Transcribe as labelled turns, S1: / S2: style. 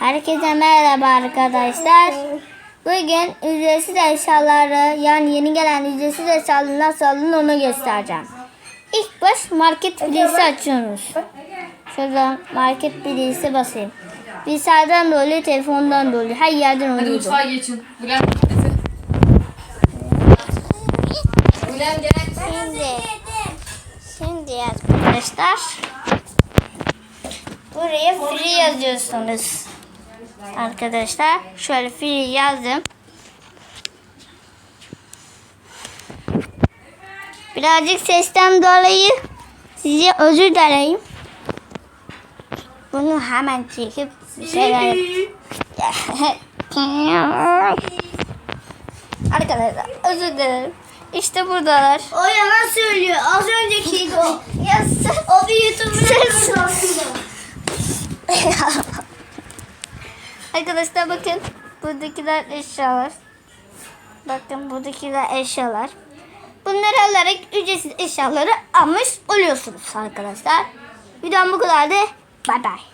S1: Herkese merhaba arkadaşlar. Bugün ücretsiz eşyaları yani yeni gelen ücretsiz eşyaları nasıl alın onu göstereceğim. İlk baş market bilgisi açıyoruz. Şuradan market bilgisi basayım. Bilgisayardan da oluyor, telefondan da oluyor. Her yerden
S2: Hadi
S1: oluyor.
S2: mutfağa geçin. Bülent hadi. Bülent gel.
S1: Şimdi, şimdi arkadaşlar buraya free yazıyorsunuz. Arkadaşlar şöyle free yazdım. Birazcık sesten dolayı size özür dileyim. Bunu hemen çekip şeyler Arkadaşlar özür dilerim. İşte buradalar.
S3: O yalan söylüyor. Az öncekiydi o.
S1: Ya
S3: O bir YouTuber'ın
S1: Arkadaşlar bakın buradakiler eşyalar. Bakın buradakiler eşyalar. Bunları alarak ücretsiz eşyaları almış oluyorsunuz arkadaşlar. Videom bu kadardı. Bay bay.